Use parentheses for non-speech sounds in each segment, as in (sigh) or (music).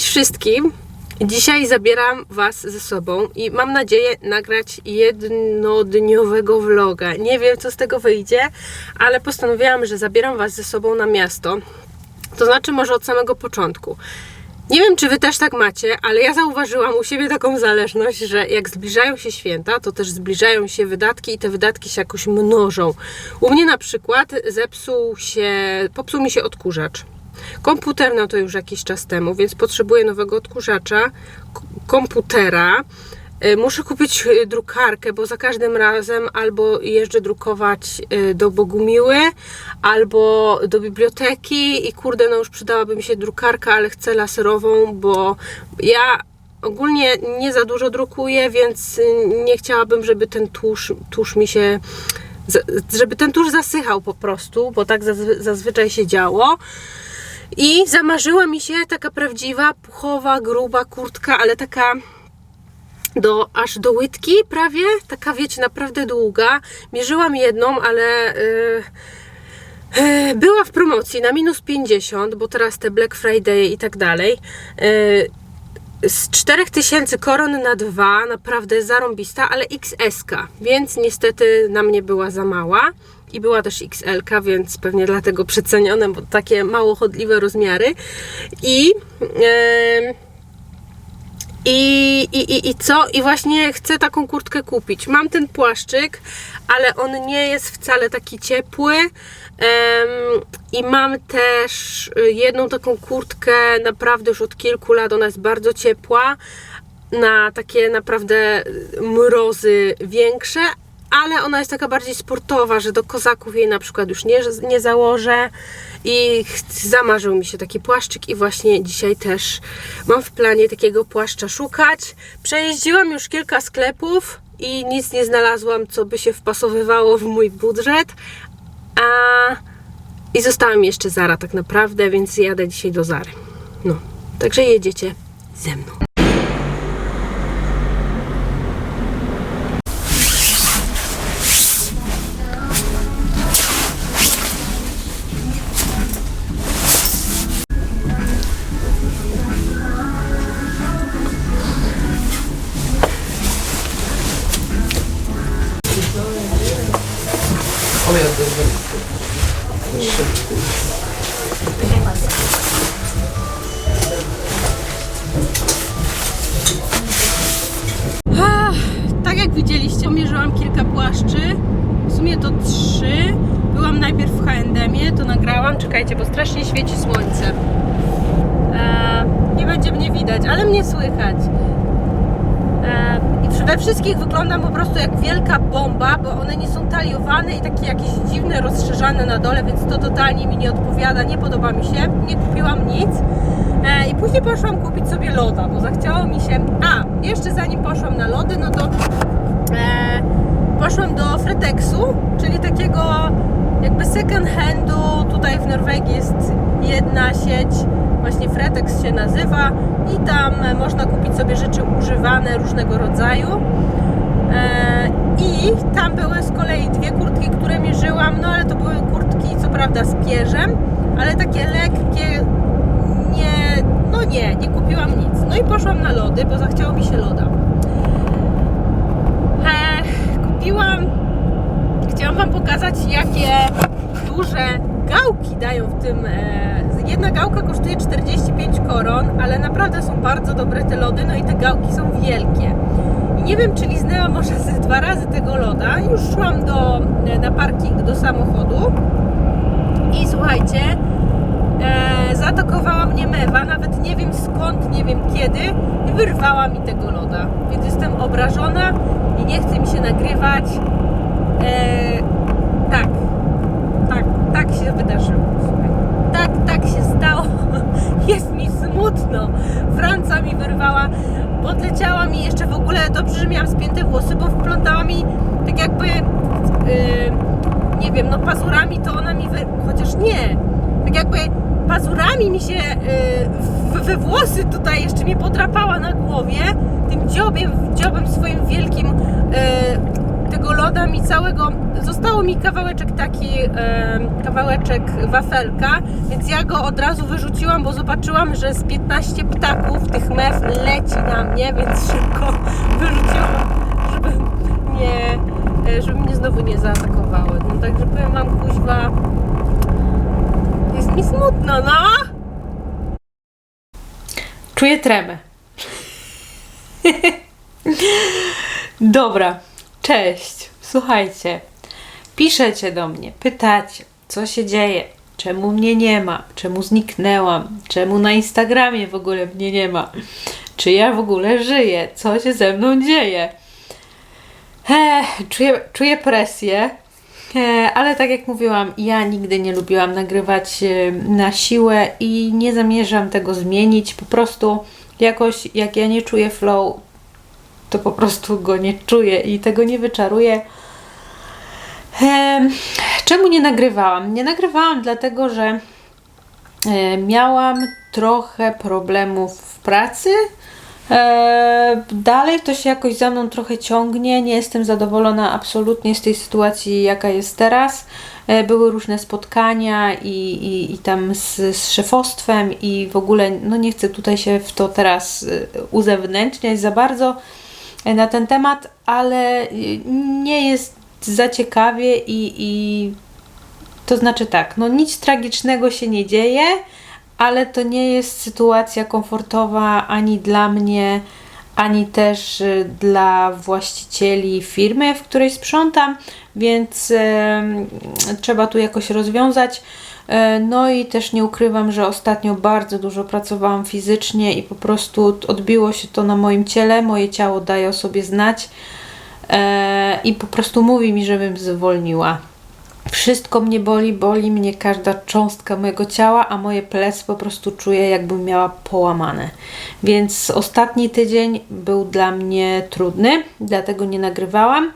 Cześć wszystkim! Dzisiaj zabieram Was ze sobą i mam nadzieję nagrać jednodniowego vloga. Nie wiem, co z tego wyjdzie, ale postanowiłam, że zabieram Was ze sobą na miasto. To znaczy, może od samego początku. Nie wiem, czy Wy też tak macie, ale ja zauważyłam u siebie taką zależność, że jak zbliżają się święta, to też zbliżają się wydatki i te wydatki się jakoś mnożą. U mnie na przykład zepsuł się, popsuł mi się odkurzacz. Komputer no to już jakiś czas temu, więc potrzebuję nowego odkurzacza, komputera. Y, Muszę kupić y, drukarkę, bo za każdym razem albo jeżdżę drukować y, do Bogumiły, albo do biblioteki i kurde, no już przydałaby mi się drukarka, ale chcę laserową, bo ja ogólnie nie za dużo drukuję, więc nie chciałabym, żeby ten tusz, tusz mi się żeby ten tusz zasychał po prostu, bo tak zazwy- zazwyczaj się działo. I zamarzyła mi się taka prawdziwa, puchowa, gruba kurtka, ale taka do, aż do łydki prawie, taka wiecie, naprawdę długa. Mierzyłam jedną, ale yy, yy, była w promocji na minus 50, bo teraz te Black Friday i tak dalej. Yy, z 4000 koron na dwa, naprawdę zarąbista, ale XS, więc niestety na mnie była za mała. I była też XL, więc pewnie dlatego przecenione, bo takie mało chodliwe rozmiary. I. em, i, i, i, co? I właśnie chcę taką kurtkę kupić. Mam ten płaszczyk, ale on nie jest wcale taki ciepły. Em, I mam też y, jedną taką kurtkę naprawdę już od kilku lat. Ona jest bardzo ciepła. Na takie naprawdę mrozy większe, ale ona jest taka bardziej sportowa, że do kozaków jej na przykład już nie, nie założę i zamarzył mi się taki płaszczyk i właśnie dzisiaj też mam w planie takiego płaszcza szukać. Przejeździłam już kilka sklepów i nic nie znalazłam, co by się wpasowywało w mój budżet. A... I została mi jeszcze Zara tak naprawdę, więc jadę dzisiaj do Zary. No, także jedziecie ze mną. Widzieliście, mierzyłam kilka płaszczy. W sumie to trzy. Byłam najpierw w H&M-ie, to nagrałam. Czekajcie, bo strasznie świeci słońce. E, nie będzie mnie widać, ale mnie słychać. E, I we wszystkich wyglądam po prostu jak wielka bomba, bo one nie są taliowane i takie jakieś dziwne, rozszerzane na dole, więc to totalnie mi nie odpowiada, nie podoba mi się. Nie kupiłam nic. E, I później poszłam kupić sobie loda, bo zachciało mi się. A, jeszcze zanim poszłam na lody, no to e, poszłam do Fretexu, czyli takiego jakby second handu. Tutaj w Norwegii jest jedna sieć, właśnie Fretex się nazywa, i tam można kupić sobie rzeczy używane różnego rodzaju. E, I tam były z kolei dwie kurtki, które mierzyłam, no ale to były kurtki co prawda z pierzem, ale takie lekkie, nie, nie, kupiłam nic. No i poszłam na lody, bo zachciało mi się loda. Kupiłam, chciałam Wam pokazać, jakie duże gałki dają w tym. E, jedna gałka kosztuje 45 koron, ale naprawdę są bardzo dobre te lody, no i te gałki są wielkie. Nie wiem, czy liznęłam może ze dwa razy tego loda. Już szłam do, na parking do samochodu i słuchajcie, e, zaatakowała mnie mewa, nawet nie wiem skąd, nie wiem kiedy i wyrwała mi tego loda. Więc jestem obrażona i nie chce mi się nagrywać. E, tak, tak, tak się wydarzyło. Tak, tak się stało. (laughs) Jest mi smutno. Franca mi wyrwała, podleciała mi jeszcze w ogóle, dobrze, że miałam spięte włosy, bo wplątała mi tak jakby, yy, nie wiem, no pazurami to ona mi wy... chociaż nie, tak jakby pazurami mi się yy, we włosy tutaj jeszcze mi podrapała na głowie, tym dziobiem, dziobem swoim wielkim yy, tego loda mi całego, zostało mi kawałeczek taki, e, kawałeczek wafelka, więc ja go od razu wyrzuciłam, bo zobaczyłam, że z 15 ptaków tych mew leci na mnie, więc szybko (laughs) wyrzuciłam, żeby nie, e, żeby mnie znowu nie zaatakowały. No także powiem wam, kuźwa, jest mi smutno, no! Czuję tremę. (laughs) Dobra, cześć. Słuchajcie, piszecie do mnie, pytacie, co się dzieje, czemu mnie nie ma, czemu zniknęłam, czemu na Instagramie w ogóle mnie nie ma, czy ja w ogóle żyję, co się ze mną dzieje. Ech, czuję, czuję presję, ale tak jak mówiłam, ja nigdy nie lubiłam nagrywać e, na siłę i nie zamierzam tego zmienić. Po prostu jakoś, jak ja nie czuję flow, to po prostu go nie czuję i tego nie wyczaruję. Em, Czemu nie nagrywałam? Nie nagrywałam dlatego, że e, miałam trochę problemów w pracy. E, dalej to się jakoś za mną trochę ciągnie. Nie jestem zadowolona absolutnie z tej sytuacji, jaka jest teraz. E, były różne spotkania i, i, i tam z, z szefostwem, i w ogóle no nie chcę tutaj się w to teraz e, uzewnętrzniać za bardzo e, na ten temat, ale e, nie jest za ciekawie i, i to znaczy tak, no nic tragicznego się nie dzieje, ale to nie jest sytuacja komfortowa ani dla mnie, ani też y, dla właścicieli firmy, w której sprzątam, więc trzeba tu jakoś rozwiązać. E, No i też nie ukrywam, że ostatnio bardzo dużo pracowałam fizycznie i po prostu odbiło się to na moim ciele. Moje ciało daje o sobie znać e, i po prostu mówi mi, żebym zwolniła. Wszystko mnie boli, boli mnie każda cząstka mojego ciała, a moje plecy po prostu czuję, jakbym miała połamane. Więc ostatni tydzień był dla mnie trudny, dlatego nie nagrywałam.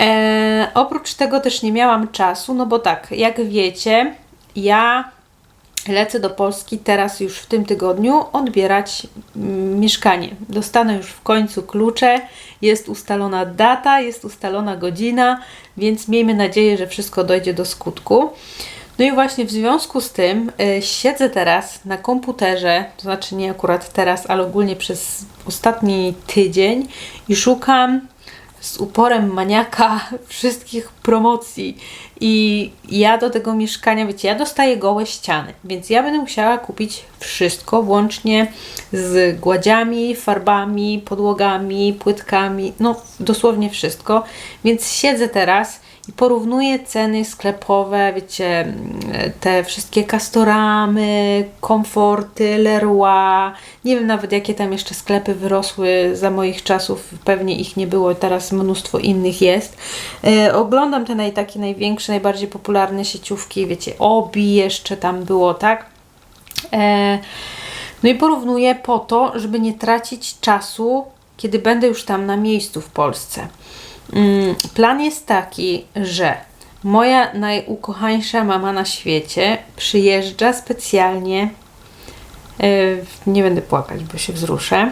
E, oprócz tego też nie miałam czasu, no bo tak, jak wiecie, ja lecę do Polski teraz już w tym tygodniu odbierać mm, mieszkanie. Dostanę już w końcu klucze, jest ustalona data, jest ustalona godzina, więc miejmy nadzieję, że wszystko dojdzie do skutku. No i właśnie w związku z tym y, siedzę teraz na komputerze, to znaczy nie akurat teraz, ale ogólnie przez ostatni tydzień i szukam z uporem maniaka (laughs) wszystkich promocji. I ja do tego mieszkania, wiecie, ja dostaję gołe ściany, więc ja będę musiała kupić wszystko, włącznie z gładziami, farbami, podłogami, płytkami, no dosłownie wszystko. Więc siedzę teraz i porównuję ceny sklepowe, wiecie, te wszystkie Castoramy, Komforty, Leroy, nie wiem nawet jakie tam jeszcze sklepy wyrosły za moich czasów, pewnie ich nie było, teraz mnóstwo innych jest. E, oglądam te naj, takie największe, najbardziej popularne sieciówki, wiecie, Obi jeszcze tam było, tak? E, no i porównuję po to, żeby nie tracić czasu, kiedy będę już tam na miejscu w Polsce. Mm, Plan jest taki, że moja najukochańsza mama na świecie przyjeżdża specjalnie. e, Nie będę płakać, bo się wzruszę.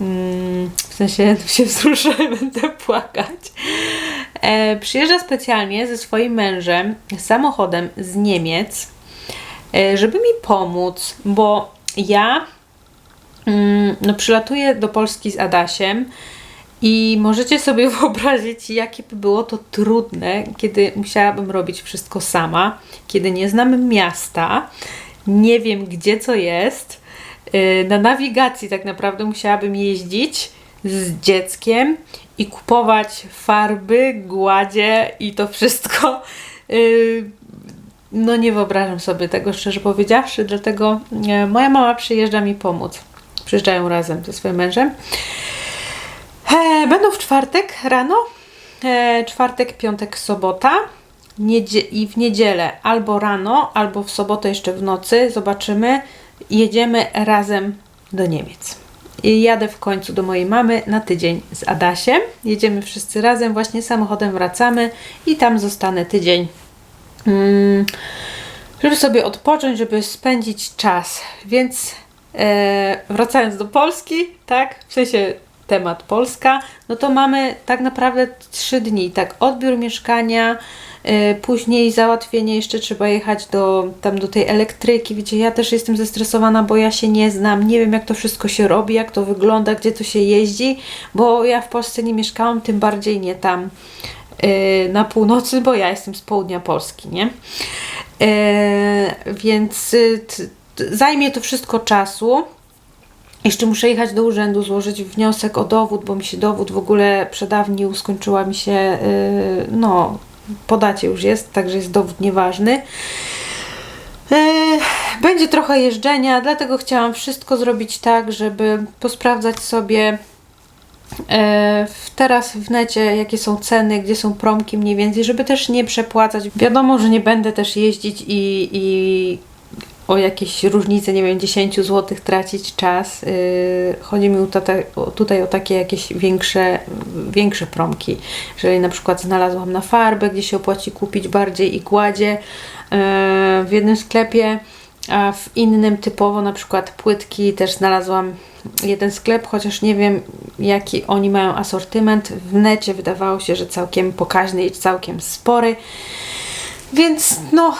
Mm, W sensie (laughs) się wzruszę, (laughs) będę płakać. E, Przyjeżdża specjalnie ze swoim mężem samochodem z Niemiec, e, żeby mi pomóc, bo ja mm, no, przylatuję do Polski z Adasiem i możecie sobie (laughs) wyobrazić, jakie by było to trudne, kiedy musiałabym robić wszystko sama, kiedy nie znam miasta, nie wiem gdzie co jest. Yy, Na nawigacji tak naprawdę musiałabym jeździć z dzieckiem i kupować farby, gładzie i to wszystko. Yy, No nie wyobrażam sobie tego szczerze powiedziawszy, dlatego e, moja mama przyjeżdża mi pomóc. Przyjeżdżają razem ze swoim mężem. E, Będą w czwartek rano, e, czwartek, piątek, sobota i w niedzielę albo rano, albo w sobotę jeszcze w nocy, zobaczymy, jedziemy razem do Niemiec. I jadę w końcu do mojej mamy na tydzień z Adasiem. Jedziemy wszyscy razem, właśnie samochodem wracamy i tam zostanę tydzień. Mm, żeby sobie odpocząć, żeby spędzić czas. Więc e, wracając do Polski, tak, w sensie temat Polska, no to mamy tak naprawdę trzy dni. Tak, odbiór mieszkania, y, później załatwienie, jeszcze trzeba jechać do, tam do tej elektryki. Wiecie, ja też jestem zestresowana, bo ja się nie znam, nie wiem jak to wszystko się robi, jak to wygląda, gdzie to się jeździ, bo ja w Polsce nie mieszkałam, tym bardziej nie tam y, na północy, bo ja jestem z południa Polski, nie? Więc y, t, zajmie to wszystko czasu. Jeszcze muszę jechać do urzędu, złożyć wniosek o dowód, bo mi się dowód w ogóle przedawnił, skończyła mi się, y, no, po dacie już jest, także jest dowód nieważny. E, Będzie trochę jeżdżenia, dlatego chciałam wszystko zrobić tak, żeby posprawdzać sobie w- teraz w necie, jakie są ceny, gdzie są promki mniej więcej, żeby też nie przepłacać. Wiadomo, że nie będę też jeździć i, i o jakieś różnice, nie wiem, 10 zł tracić czas. Yy, chodzi mi tutaj, o- takie jakieś większe, większe promki. Jeżeli na przykład znalazłam na farbę, gdzie się opłaci kupić bardziej i gładzie yy, w jednym sklepie, a w innym typowo na przykład płytki też znalazłam jeden sklep, chociaż nie wiem jaki oni mają asortyment. W necie wydawało się, że całkiem pokaźny i całkiem spory. Więc no,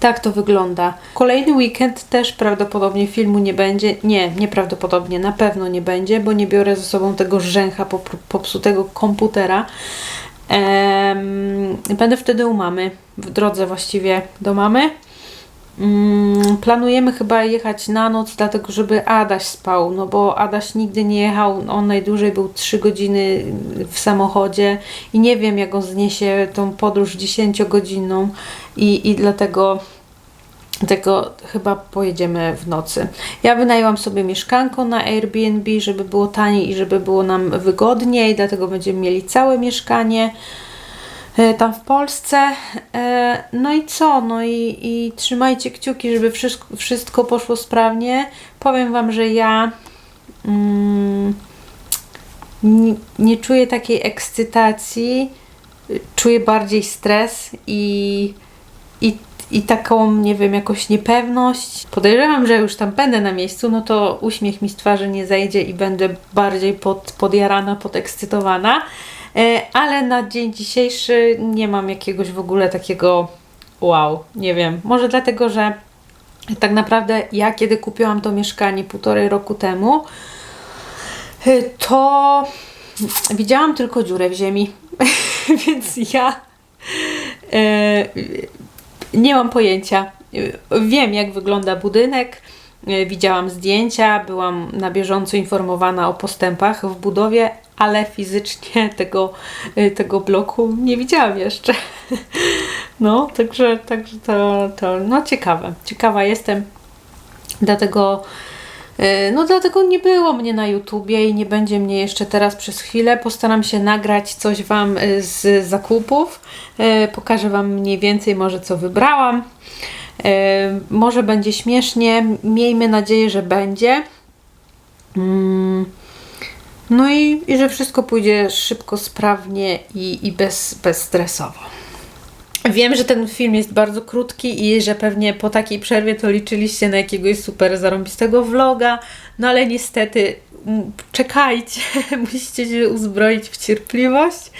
tak to wygląda. Kolejny weekend też prawdopodobnie filmu nie będzie. Nie, nieprawdopodobnie, na pewno nie będzie, bo nie biorę ze sobą tego rzęcha pop- popsutego komputera. Em, będę wtedy u mamy, w drodze właściwie do mamy. Mm, planujemy chyba jechać na noc, dlatego żeby Adaś spał, no bo Adaś nigdy nie jechał, on najdłużej był 3 godziny w samochodzie i nie wiem jak on zniesie tą podróż 10-godzinną i, i dlatego tego chyba pojedziemy w nocy. Ja wynajęłam sobie mieszkanko na Airbnb, żeby było taniej i żeby było nam wygodniej, dlatego będziemy mieli całe mieszkanie tam w Polsce. E, No i co? No i, i trzymajcie kciuki, żeby wszystko, wszystko poszło sprawnie. Powiem Wam, że ja mm, nie, nie czuję takiej ekscytacji, czuję bardziej stres i, i, i taką, nie wiem, jakąś niepewność. Podejrzewam, że już tam będę na miejscu, no to uśmiech mi z twarzy nie zejdzie i będę bardziej pod, podjarana, podekscytowana. E, Ale na dzień dzisiejszy nie mam jakiegoś w ogóle takiego wow, nie wiem. Może dlatego, że tak naprawdę ja kiedy kupiłam to mieszkanie półtorej roku temu, y, to widziałam tylko dziurę w ziemi. (laughs) Więc ja e, nie mam pojęcia. Wiem, jak wygląda budynek. e, Widziałam zdjęcia, byłam na bieżąco informowana o postępach w budowie, ale fizycznie tego, e, tego bloku nie widziałam jeszcze. (laughs) No, także, także to, to no ciekawe. Ciekawa jestem. Dlatego e, no dlatego nie było mnie na YouTubie i nie będzie mnie jeszcze teraz przez chwilę. Postaram się nagrać coś Wam e, z zakupów. Pokażę Wam mniej więcej może co wybrałam. Może będzie śmiesznie. Miejmy nadzieję, że będzie. No i, i że wszystko pójdzie szybko, sprawnie i, i bez, bezstresowo. Wiem, że ten film jest bardzo krótki i że pewnie po takiej przerwie to liczyliście na jakiegoś super zarąbistego vloga, no ale niestety czekajcie, (laughs) musicie się uzbroić w cierpliwość.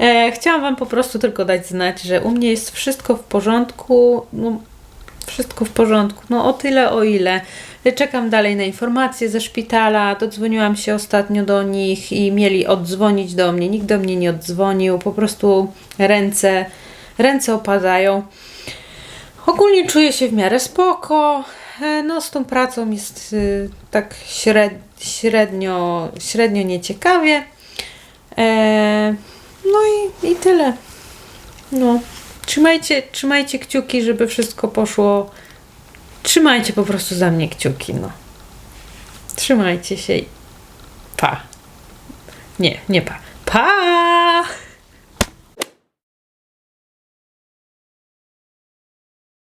E, chciałam Wam po prostu tylko dać znać, że u mnie jest wszystko w porządku, no, wszystko w porządku, no o tyle o ile. Czekam dalej na informacje ze szpitala, dodzwoniłam się ostatnio do nich i mieli oddzwonić do mnie, nikt do mnie nie oddzwonił, po prostu ręce ręce opadają. Ogólnie czuję się w miarę spoko. E, No z tą pracą jest y, tak śred, średnio, średnio nieciekawie. E, no i, i tyle. No. Trzymajcie, trzymajcie kciuki, żeby wszystko poszło. Trzymajcie po prostu za mnie kciuki, no. Trzymajcie się i pa. Nie, nie pa. Pa!